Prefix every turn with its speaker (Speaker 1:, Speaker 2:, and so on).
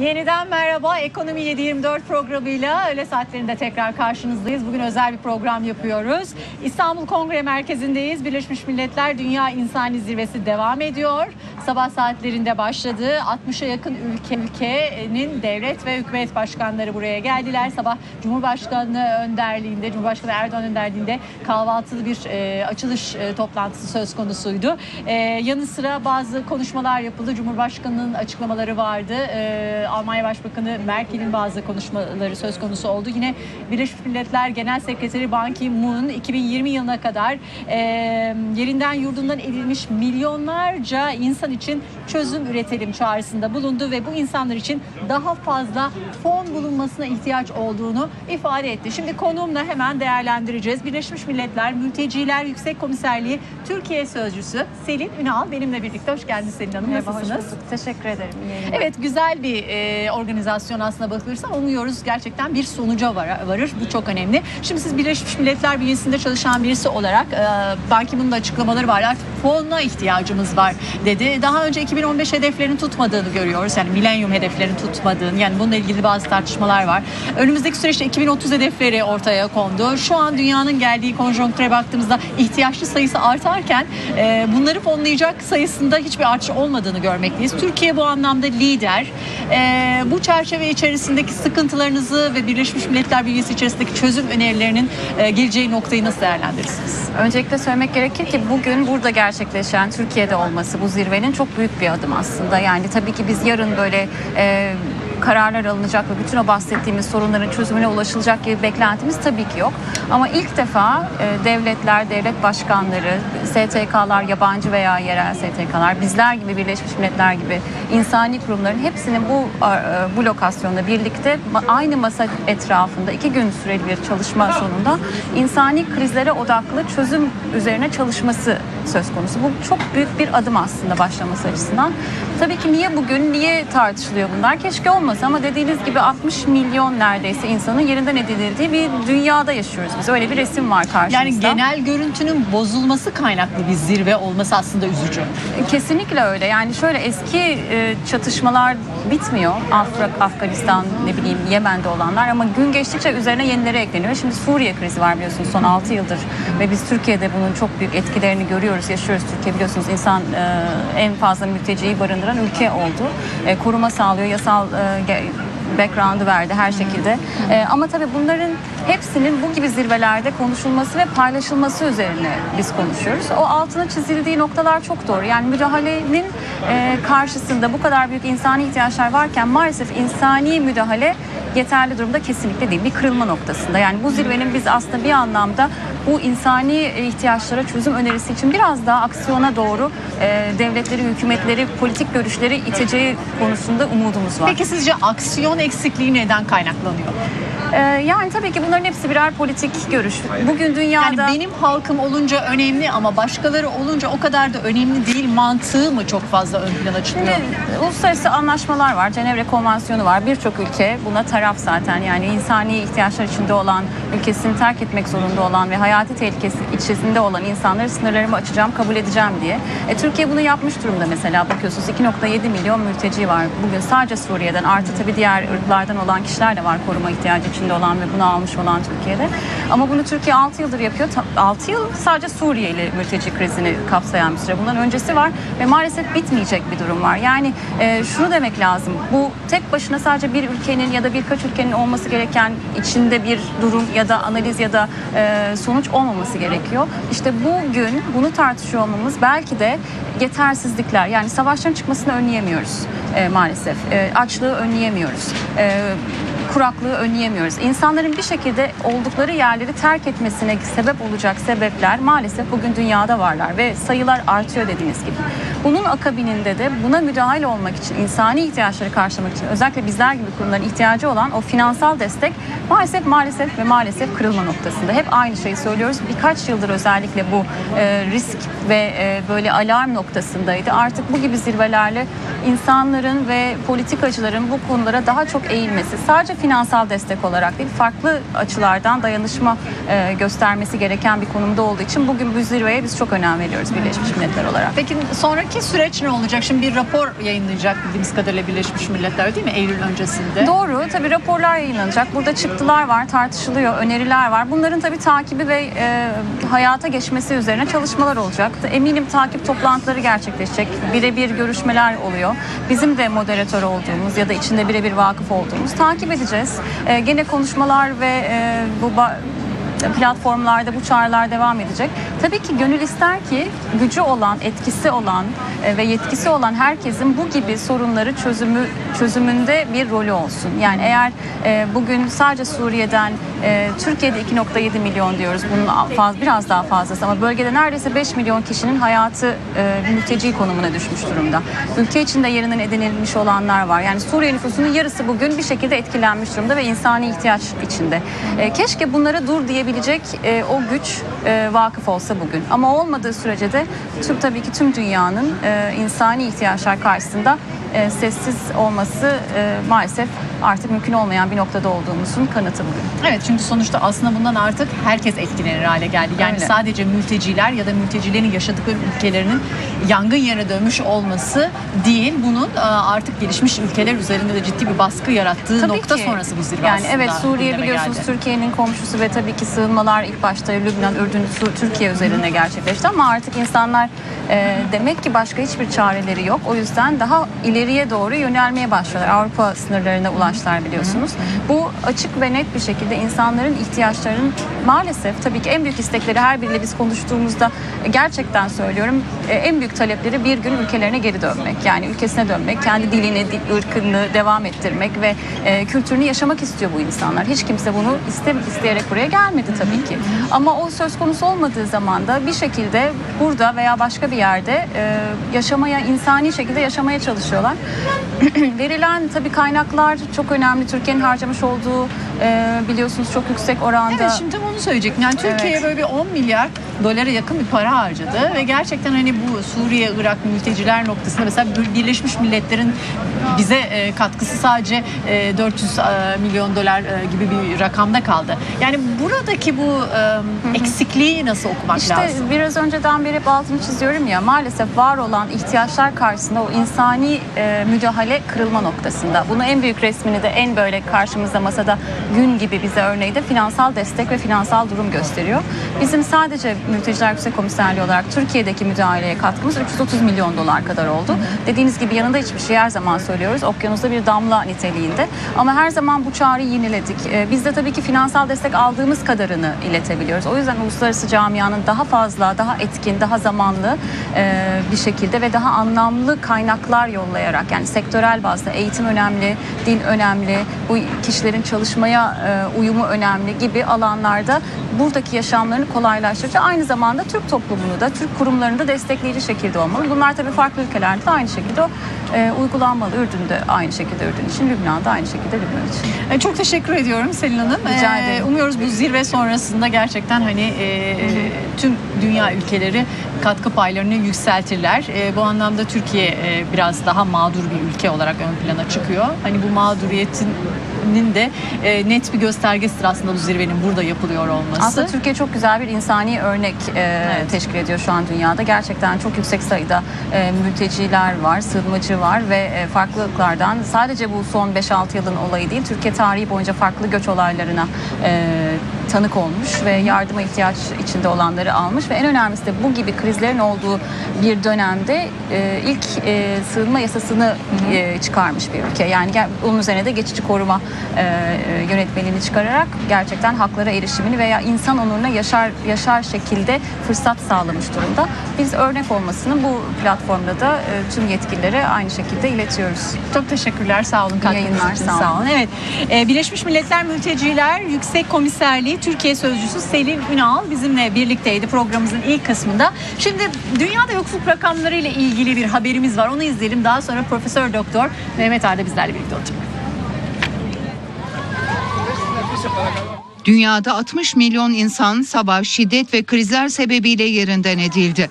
Speaker 1: Yeniden merhaba. Ekonomi 724 programıyla öğle saatlerinde tekrar karşınızdayız. Bugün özel bir program yapıyoruz. İstanbul Kongre Merkezi'ndeyiz. Birleşmiş Milletler Dünya İnsani Zirvesi devam ediyor. Sabah saatlerinde başladı. 60'a yakın ülke ülkenin devlet ve hükümet başkanları buraya geldiler. Sabah Cumhurbaşkanı önderliğinde, Cumhurbaşkanı Erdoğan önderliğinde kahvaltılı bir e, açılış e, toplantısı söz konusuydu. E, yanı sıra bazı konuşmalar yapıldı. Cumhurbaşkanının açıklamaları vardı. E, Almanya Başbakanı Merkel'in bazı konuşmaları söz konusu oldu. Yine Birleşmiş Milletler Genel Sekreteri Ban Ki-moon 2020 yılına kadar e, yerinden yurdundan edilmiş milyonlarca insan için çözüm üretelim çağrısında bulundu ve bu insanlar için daha fazla fon bulunmasına ihtiyaç olduğunu ifade etti. Şimdi konuğumla hemen değerlendireceğiz. Birleşmiş Milletler Mülteciler Yüksek Komiserliği Türkiye Sözcüsü Selin Ünal benimle birlikte. Hoş geldiniz Selin Hanım.
Speaker 2: Merhaba, hoş
Speaker 1: Nasılsınız?
Speaker 2: bulduk. Teşekkür ederim.
Speaker 1: Evet güzel bir e, organizasyon aslında bakılırsa umuyoruz gerçekten bir sonuca var, varır. Bu çok önemli. Şimdi siz Birleşmiş Milletler bünyesinde çalışan birisi olarak e, Ban Ki-moon'un açıklamaları var. Artık fona ihtiyacımız var dedi. Daha önce 2015 hedeflerini tutmadığını görüyoruz. Yani milenyum hedeflerini tutmadığını yani bununla ilgili bazı tartışmalar var. Önümüzdeki süreçte 2030 hedefleri ortaya kondu. Şu an dünyanın geldiği konjonktüre baktığımızda ihtiyaçlı sayısı artarken e, bunları fonlayacak sayısında hiçbir artış olmadığını görmekteyiz. Türkiye bu anlamda lider. E, bu çerçeve içerisindeki sıkıntılarınızı ve Birleşmiş Milletler bünyesi içerisindeki çözüm önerilerinin e, geleceği noktayı nasıl değerlendirirsiniz?
Speaker 2: Öncelikle söylemek gerekir ki bugün burada gerçekleşen Türkiye'de olması bu zirvenin çok büyük bir adım aslında. Yani tabii ki biz yarın böyle e, kararlar alınacak ve bütün o bahsettiğimiz sorunların çözümüne ulaşılacak gibi beklentimiz tabii ki yok. Ama ilk defa e, devletler, devlet başkanları, STK'lar, yabancı veya yerel STK'lar, bizler gibi Birleşmiş Milletler gibi insani kurumların hepsinin bu e, bu lokasyonda birlikte aynı masa etrafında iki gün süreli bir çalışma sonunda insani krizlere odaklı çözüm üzerine çalışması söz konusu. Bu çok büyük bir adım aslında başlaması açısından. Tabii ki niye bugün, niye tartışılıyor bunlar? Keşke olmasa ama dediğiniz gibi 60 milyon neredeyse insanın yerinden edildiği bir dünyada yaşıyoruz biz. Öyle bir resim var karşımızda.
Speaker 1: Yani genel görüntünün bozulması kaynaklı bir zirve olması aslında üzücü.
Speaker 2: Kesinlikle öyle. Yani şöyle eski e, çatışmalar bitmiyor. Afrak, Afganistan, ne bileyim Yemen'de olanlar ama gün geçtikçe üzerine yenileri ekleniyor. Şimdi Suriye krizi var biliyorsunuz son 6 yıldır ve biz Türkiye'de bunun çok büyük etkilerini görüyoruz, yaşıyoruz. Türkiye biliyorsunuz insan e, en fazla mülteciyi barındıran ülke oldu. E, koruma sağlıyor, yasal e, background'ı verdi her şekilde. Ee, ama tabii bunların hepsinin bu gibi zirvelerde konuşulması ve paylaşılması üzerine biz konuşuyoruz. O altına çizildiği noktalar çok doğru. Yani müdahalenin e, karşısında bu kadar büyük insani ihtiyaçlar varken maalesef insani müdahale yeterli durumda kesinlikle değil. Bir kırılma noktasında. Yani bu zirvenin biz aslında bir anlamda bu insani ihtiyaçlara çözüm önerisi için biraz daha aksiyona doğru e, devletleri, hükümetleri, politik görüşleri iteceği konusunda umudumuz var.
Speaker 1: Peki sizce aksiyon eksikliği neden kaynaklanıyor?
Speaker 2: Ee, yani tabii ki bunların hepsi birer politik görüş. Bugün dünyada
Speaker 1: Yani benim halkım olunca önemli ama başkaları olunca o kadar da önemli değil mantığı mı çok fazla ön plana çıkıyor?
Speaker 2: Şimdi uluslararası anlaşmalar var, Cenevre Konvansiyonu var. Birçok ülke buna taraf zaten. Yani insani ihtiyaçlar içinde olan, ülkesini terk etmek zorunda olan ve hayati tehlikesi içerisinde olan insanları sınırlarımı açacağım, kabul edeceğim diye. E, Türkiye bunu yapmış durumda mesela. Bakıyorsunuz 2.7 milyon mülteci var. Bugün sadece Suriye'den artı tabii diğer ırklardan olan kişiler de var koruma ihtiyacı içinde olan ve bunu almış olan Türkiye'de. Ama bunu Türkiye 6 yıldır yapıyor. Ta- 6 yıl sadece Suriye ile mülteci krizini kapsayan bir süre. Bundan öncesi var ve maalesef bitmeyecek bir durum var. Yani e, şunu demek lazım. Bu tek başına sadece bir ülkenin ya da birkaç ülkenin olması gereken içinde bir durum ya da analiz ya da e, sonuç olmaması gerekiyor. İşte bugün bunu tartışıyor olmamız belki de yetersizlikler yani savaşların çıkmasını önleyemiyoruz e, maalesef. E, açlığı önleyemiyoruz. E, kuraklığı önleyemiyoruz. İnsanların bir şekilde oldukları yerleri terk etmesine sebep olacak sebepler maalesef bugün dünyada varlar ve sayılar artıyor dediğiniz gibi. Bunun akabininde de buna müdahale olmak için, insani ihtiyaçları karşılamak için özellikle bizler gibi kurumların ihtiyacı olan o finansal destek maalesef maalesef ve maalesef kırılma noktasında. Hep aynı şeyi söylüyoruz. Birkaç yıldır özellikle bu e, risk ve e, böyle alarm noktasındaydı. Artık bu gibi zirvelerle insanların ve politikacıların bu konulara daha çok eğilmesi, sadece finansal destek olarak değil, farklı açılardan dayanışma e, göstermesi gereken bir konumda olduğu için bugün bu zirveye biz çok önem veriyoruz Birleşmiş Milletler olarak.
Speaker 1: Peki sonraki Peki süreç ne olacak? Şimdi bir rapor yayınlayacak bildiğimiz kadarıyla Birleşmiş Milletler değil mi? Eylül öncesinde.
Speaker 2: Doğru. Tabii raporlar yayınlanacak. Burada çıktılar var, tartışılıyor, öneriler var. Bunların tabii takibi ve e, hayata geçmesi üzerine çalışmalar olacak. Eminim takip toplantıları gerçekleşecek. Birebir görüşmeler oluyor. Bizim de moderatör olduğumuz ya da içinde birebir vakıf olduğumuz takip edeceğiz. E, gene konuşmalar ve e, bu platformlarda bu çağrılar devam edecek. Tabii ki gönül ister ki gücü olan, etkisi olan e, ve yetkisi olan herkesin bu gibi sorunları çözümü çözümünde bir rolü olsun. Yani eğer e, bugün sadece Suriye'den e, Türkiye'de 2.7 milyon diyoruz. Bunun faz, biraz daha fazlası ama bölgede neredeyse 5 milyon kişinin hayatı e, mülteci konumuna düşmüş durumda. Ülke içinde yerinden edinilmiş olanlar var. Yani Suriye nüfusunun yarısı bugün bir şekilde etkilenmiş durumda ve insani ihtiyaç içinde. E, keşke bunlara dur diyebilecek e, o güç e, vakıf olsa bugün. Ama olmadığı sürece de tüm tabii ki tüm dünyanın insani ihtiyaçlar karşısında e, sessiz olması e, maalesef artık mümkün olmayan bir noktada olduğumuzun kanıtı bugün.
Speaker 1: Evet çünkü sonuçta aslında bundan artık herkes etkilenir hale geldi. Yani
Speaker 2: Öyle.
Speaker 1: sadece mülteciler ya da mültecilerin yaşadıkları ülkelerinin yangın yerine dönmüş olması değil. Bunun e, artık gelişmiş ülkeler üzerinde de ciddi bir baskı yarattığı
Speaker 2: Tabii
Speaker 1: nokta
Speaker 2: ki.
Speaker 1: sonrası bu zirve
Speaker 2: Yani
Speaker 1: aslında
Speaker 2: evet Suriye biliyorsunuz
Speaker 1: geldi.
Speaker 2: Türkiye'nin komşusu ve tabii ki sığınmalar ilk başta Lübnan, Ürdün, Türkiye üzerinde gerçekleşti ama artık insanlar e, demek ki başka hiçbir çareleri yok. O yüzden daha ileriye doğru yönelmeye başlıyorlar. Avrupa sınırlarına ulaştılar biliyorsunuz. Bu açık ve net bir şekilde insanların ihtiyaçlarının maalesef tabii ki en büyük istekleri her biriyle biz konuştuğumuzda gerçekten söylüyorum e, en büyük talepleri bir gün ülkelerine geri dönmek. Yani ülkesine dönmek, kendi dilini, di- ırkını devam ettirmek ve e, kültürünü yaşamak istiyor bu insanlar. Hiç kimse bunu iste, isteyerek buraya gelmedi tabii ki. Ama o söz konusu olmadığı zaman da bir şekilde burada veya başka bir yerde e, yaşamaya, insani şekilde yaşamaya çalışıyorlar. Verilen tabii kaynaklar çok önemli. Türkiye'nin harcamış olduğu e, biliyorsunuz çok yüksek oranda.
Speaker 1: Evet şimdi onu söyleyecektim. Yani Türkiye
Speaker 2: Evet.
Speaker 1: böyle bir 10 milyar dolara yakın bir para harcadı ve gerçekten hani bu Suriye, Irak mülteciler noktasında mesela Bir- Birleşmiş Milletler'in bize e, katkısı sadece e, 400 e, milyon dolar e, gibi bir rakamda kaldı. Yani buradaki bu e, eksikliği nasıl okumak
Speaker 2: İşte
Speaker 1: lazım?
Speaker 2: biraz önceden beri hep altını çiziyorum ya maalesef var olan ihtiyaçlar karşısında o insani e, müdahale kırılma noktasında. Bunu en büyük resmini de en böyle karşımızda masada gün gibi bize örneği de finansal destek ve finansal durum gösteriyor. Bizim sadece Mülteciler Yüksek Komiserliği olarak Türkiye'deki müdahaleye katkımız 330 milyon dolar kadar oldu. Dediğiniz gibi yanında hiçbir şey her zaman söylüyoruz. Okyanusta bir damla niteliğinde. Ama her zaman bu çağrıyı yeniledik. E, biz de tabii ki finansal destek aldığımız kadarını iletebiliyoruz. O yüzden uluslararası camianın daha fazla, daha etkin, daha zamanlı e, bir şekilde ve daha anlamlı kaynaklar yollayarak yani sektörel bazda eğitim önemli, dil önemli, bu kişilerin çalışmaya e, uyumu önemli gibi alanlarda buradaki yaşamlarını kolaylaştırıcı aynı zamanda Türk toplumunu da Türk kurumlarını da destekleyici şekilde olmalı. Bunlar tabii farklı ülkelerde de aynı şekilde e, uygulanmalı. Ürdün'de aynı şekilde Ürdün için, Lübnan'da aynı şekilde Lübnan için.
Speaker 1: E, Çok teşekkür ediyorum Selin Hanım.
Speaker 2: Rica
Speaker 1: E,
Speaker 2: ederim.
Speaker 1: Umuyoruz bu zirve sonrasında gerçekten hani e, tüm dünya ülkeleri katkı paylarını yükseltirler. E, bu anlamda Türkiye e, biraz daha mağdur bir ülke olarak ön plana çıkıyor. Hani bu mağduriyetinin de e, net bir göstergesidir aslında bu zirvenin burada yapılıyor olması.
Speaker 2: Aslında Türkiye çok güzel bir insani örnek e, teşkil ediyor şu an dünyada. Gerçekten çok yüksek sayıda e, mülteciler var, sığınmacı var ve e, farklılıklardan sadece bu son 5-6 yılın olayı değil, Türkiye tarihi boyunca farklı göç olaylarına e, tanık olmuş ve yardıma ihtiyaç içinde olanları almış ve en önemlisi de bu gibi krizlerin olduğu bir dönemde e, ilk e, sığınma yasasını e, çıkarmış bir ülke. Yani onun üzerine de geçici koruma e, e, yönetmeliğini çıkararak gerçekten haklara erişimini veya insan onuruna yaşar yaşar şekilde fırsat sağlamış durumda. Biz örnek olmasını bu platformda da e, tüm yetkililere aynı şekilde iletiyoruz.
Speaker 1: Çok teşekkürler. Sağ olun.
Speaker 2: yayınlar,
Speaker 1: için.
Speaker 2: sağ olun.
Speaker 1: Evet. Ee, Birleşmiş Milletler Mülteciler Yüksek Komiserliği Türkiye Sözcüsü Selin Ünal bizimle birlikteydi programımızın ilk kısmında. Şimdi dünyada yoksulluk rakamları ile ilgili bir haberimiz var. Onu izleyelim. Daha sonra Profesör Doktor Mehmet Arda bizlerle birlikte olacak.
Speaker 3: Dünyada 60 milyon insan savaş, şiddet ve krizler sebebiyle yerinden edildi.